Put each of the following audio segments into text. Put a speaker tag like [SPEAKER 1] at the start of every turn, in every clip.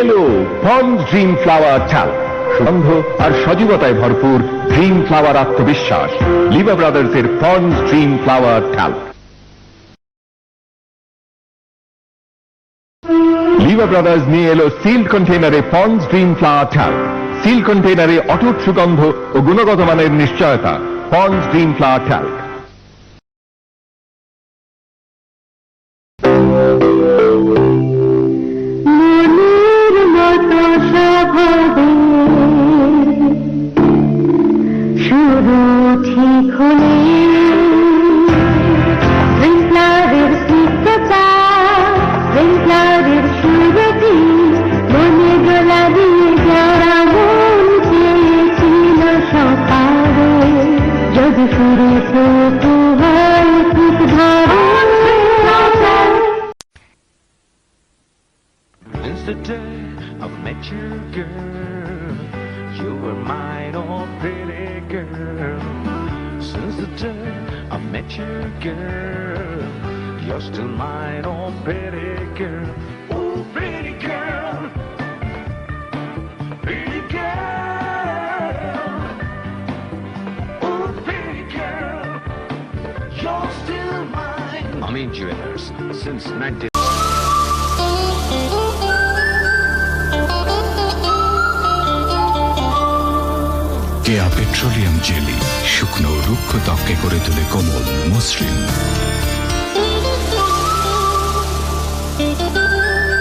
[SPEAKER 1] এলো ponds dream flower চাল। সুগন্ধ আর সজীবতায় ভরপুর ড্রিম ফ্লাওয়ার আত্মবিশ্বাস লিবা ব্রাদার্স এর পন্স ড্রিম ফ্লাওয়ার চাল। লিভা ব্রাদার্স নিয়ে এলো সিল কন্টেনারে পন্স ড্রিম ফ্লাওয়ার ট্যাল সিল কন্টেনারে অটুট সুগন্ধ ও গুণগত মানের নিশ্চয়তা পন্স ড্রিম ফ্লাওয়ার ট্যাল
[SPEAKER 2] Since the day I met you, girl, you were mine, Met you, girl, you're still mine, oh pretty girl. Oh, pretty. You're still Jewelers, since 19.
[SPEAKER 3] Keya petroleum jelly শুকনো রুক্ষ ত্বককে করে তোলে কোমল মসৃণ।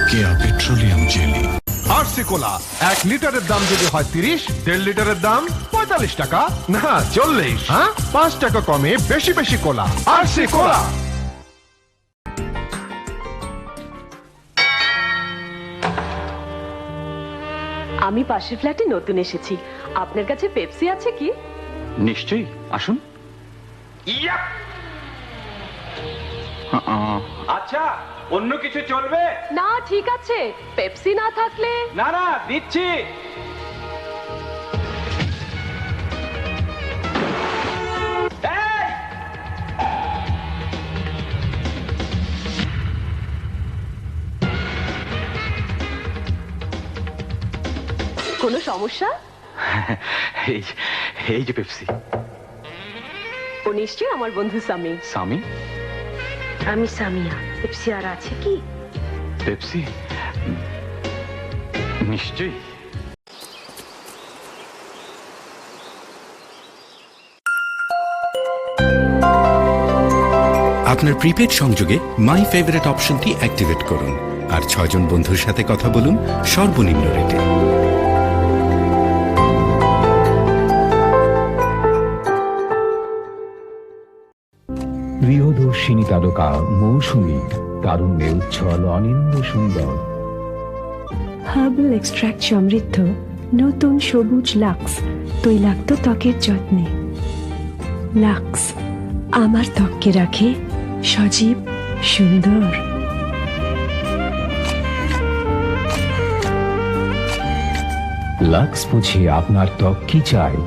[SPEAKER 3] Keya petroleum jelly?
[SPEAKER 4] RC cola এক লিটারের দাম যদি হয় তিরিশ দেড় লিটারের দাম পঁয়তাল্লিশ টাকা। না চল্লিশ। হ্যাঁ? পাঁচ টাকা কমে বেশি বেশি কোলা আরসি কোলা।
[SPEAKER 5] আমি পাশের ফ্ল্যাটে নতুন এসেছি। আপনার কাছে পেপসি আছে কি?
[SPEAKER 6] নিশ্চয়ই আসুন।
[SPEAKER 7] আচ্ছা অন্য কিছু চলবে?
[SPEAKER 5] না ঠিক আছে। পেপসি না থাকলে
[SPEAKER 7] না না দিচ্ছি।
[SPEAKER 5] কোনো সমস্যা?
[SPEAKER 6] এই যে- এই যে পেপসি।
[SPEAKER 5] ও নিশ্চয়ই আমার বন্ধু সামি।
[SPEAKER 6] সামি?
[SPEAKER 8] আমি সামিয়া পেপসি আর আছে কি?
[SPEAKER 6] পেপসি? নিশ্চয়ই।
[SPEAKER 3] আপনার প্রিপেড সংযোগে মাই ফেভারিট অপশনটি অ্যাক্টিভেট করুন। আর ছয়জন বন্ধুর সাথে কথা বলুন সর্বনিম্ন রেটে।
[SPEAKER 9] প্রিয়দর্শিনী তারকা মৌসুমী তারুণ্যে উচ্ছল অনিন্দ সুন্দর।
[SPEAKER 10] হার্বাল এক্সট্রাক্ট সমৃদ্ধ নতুন সবুজ লাক্স তৈলাক্ত ত্বকের যত্নে। লাক্স আমার ত্বককে রাখে সজীব সুন্দর।
[SPEAKER 9] লাক্স বুঝে আপনার ত্বক কি চায়?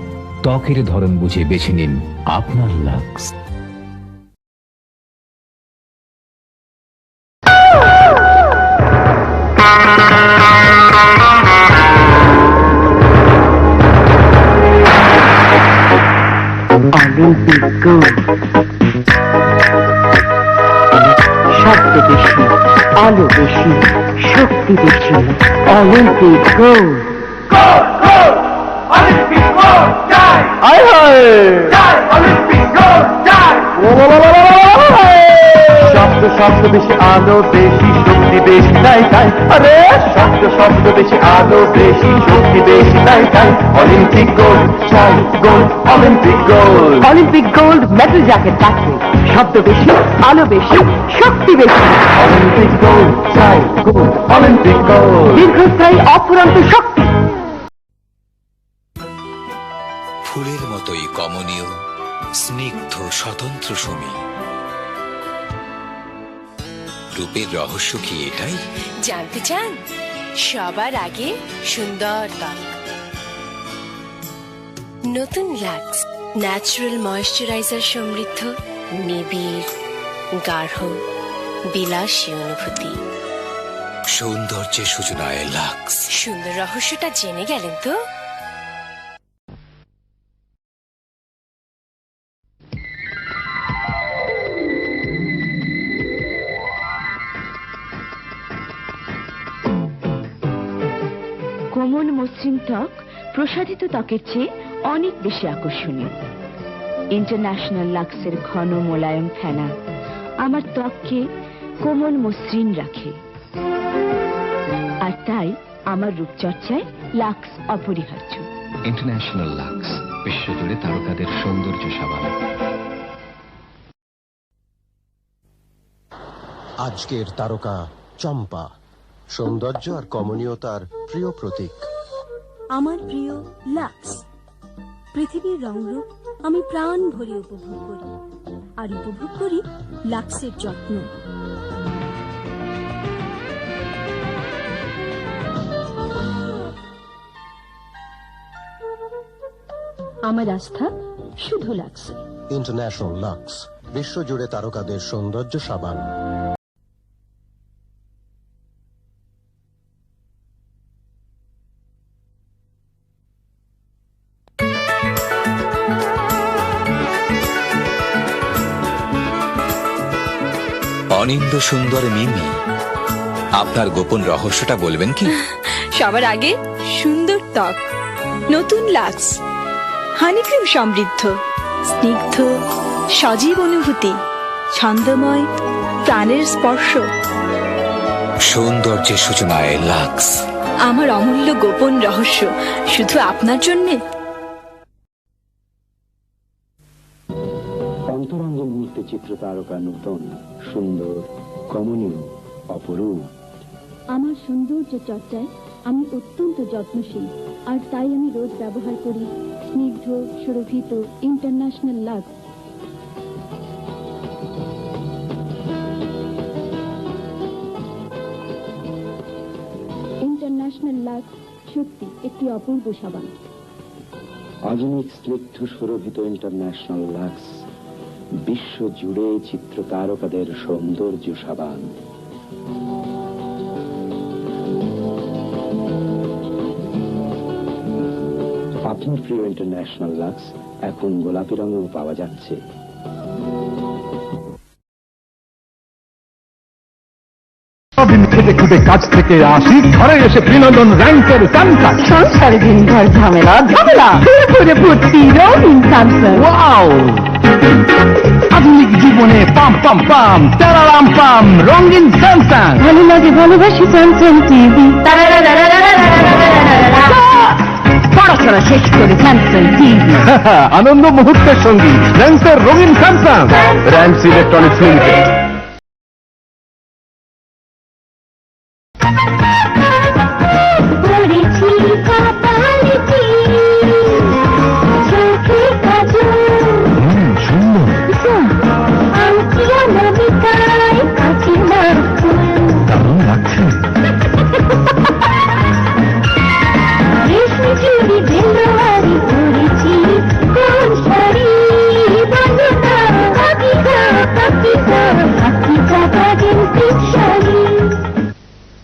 [SPEAKER 9] ত্বকের ধরন বুঝে বেছে নিন আপনার লাক্স।
[SPEAKER 8] অলিম্পিক শব্দ বেশি আলো বেশি শক্তি বেশি অলিম্পিক গোল্ড
[SPEAKER 1] শব্দ শব্দ বেশি আলো বেশি শক্তি বেশি তাই তাই আরে শব্দ শব্দ বেশি আলো বেশি শক্তি বেশি তাই তাই অলিম্পিক গোল্ড চাই gold Olympic gold
[SPEAKER 8] Olympic gold metal jacket factory শব্দ বেশি আলো বেশি শক্তি বেশি
[SPEAKER 1] অলিম্পিক গোল্ড চাই গোল্ড অলিম্পিক গোল্ড
[SPEAKER 8] দীর্ঘস্থায়ী অফুরন্ত শক্তি।
[SPEAKER 3] ফুলের মতোই কমনীয় স্নিগ্ধ স্বতন্ত্র সমী। রূপের রহস্য কি এটাই?
[SPEAKER 10] জানতে চান? সবার আগে সুন্দর ত্বক নতুন লাক্স ন্যাচারাল ময়শ্চারাইজার সমৃদ্ধ নিবিড় গাঢ় বিলাসী অনুভূতি।
[SPEAKER 9] সৌন্দর্যের সূচনায় লাক্স
[SPEAKER 11] সুন্দর রহস্যটা জেনে গেলেন তো?
[SPEAKER 12] কোমল মসৃণ ত্বক প্রসারিত ত্বকের চেয়ে অনেক বেশি আকর্ষণীয়। ইন্টারন্যাশনাল লাক্সের ঘন মোলায়েম ফেনা আমার ত্বককে কোমল মসৃণ রাখে। আর তাই আমার রূপচর্চায় লাক্স অপরিহার্য।
[SPEAKER 9] ইন্টারন্যাশনাল লাক্স বিশ্বজুড়ে তারকাদের সৌন্দর্য সাবান।
[SPEAKER 13] আজকের তারকা চম্পা সৌন্দর্য আর কমনীয়তার প্রিয় প্রতীক।
[SPEAKER 11] আমার প্রিয় লাক্স পৃথিবীর রংরূপ আমি প্রাণ ভরে উপভোগ করি, আর উপভোগ করি লাক্সের যত্ন। আমার আস্থা শুধু লাক্সে।
[SPEAKER 13] ইন্টারন্যাশনাল লাক্স বিশ্বজুড়ে তারকাদের সৌন্দর্য সাবান।
[SPEAKER 9] অনিন্দ সুন্দর মিমি। আপনার গোপন রহস্যটা বলবেন কি?
[SPEAKER 11] সবার আগে সুন্দর ত্বক নতুন লাক্স হানিক্রিম সমৃদ্ধ স্নিগ্ধ সজীব অনুভূতি ছন্দময় প্রাণের স্পর্শ।
[SPEAKER 9] সৌন্দর্যের সূচনায় লাক্স।
[SPEAKER 11] আমার অমূল্য গোপন রহস্য শুধু আপনার জন্যে?
[SPEAKER 14] অন্তরঙ্গ মুহূর্তে চিত্র তারকা নূতন সুন্দর কমনীয় অপরূপ।
[SPEAKER 11] আমার সৌন্দর্য চর্চায় আমি অত্যন্ত যত্নশীল আর তাই আমি রোজ ব্যবহার করি স্নিগ্ধ সুরভিত ইন্টারন্যাশনাল লাক্স ইন্টারন্যাশনাল লাক্স সত্যি একটি অপূর্ব সাবান।
[SPEAKER 14] আধুনিক স্নিগ্ধ সুরভিত ইন্টারন্যাশনাল লাক্স বিশ্ব জুড়ে চিত্র তারকাদের সৌন্দর্য সাবান। আপনার প্রিয় ইন্টারন্যাশনাল লাক্স, এখন গোলাপি রঙেও পাওয়া যাচ্ছে।
[SPEAKER 15] দিন খেটে খুটে কাজ থেকে আসি ঘরে এসে বিনোদন র্যাঙ্কের কানকা
[SPEAKER 12] সংসারে দিনভর ঝামেলা ঝামেলা। করে ভর্তি রঙিন স্যামসাং
[SPEAKER 15] ওয়াও! আধুনিক জীবনে পাম পাম পাম তারারাম পাম রঙিন স্যামসাং
[SPEAKER 12] ভালো লাগে ভালোবাসি স্যামসাং টিভি। পড়াশোনা শেষ করে স্যামসাং টিভি।
[SPEAKER 15] আনন্দ মুহূর্তের সঙ্গী র্যাঙ্কের রঙিন স্যামসাং র্যাঙ্কস ইলেকট্রনিক্স লিমিটেড।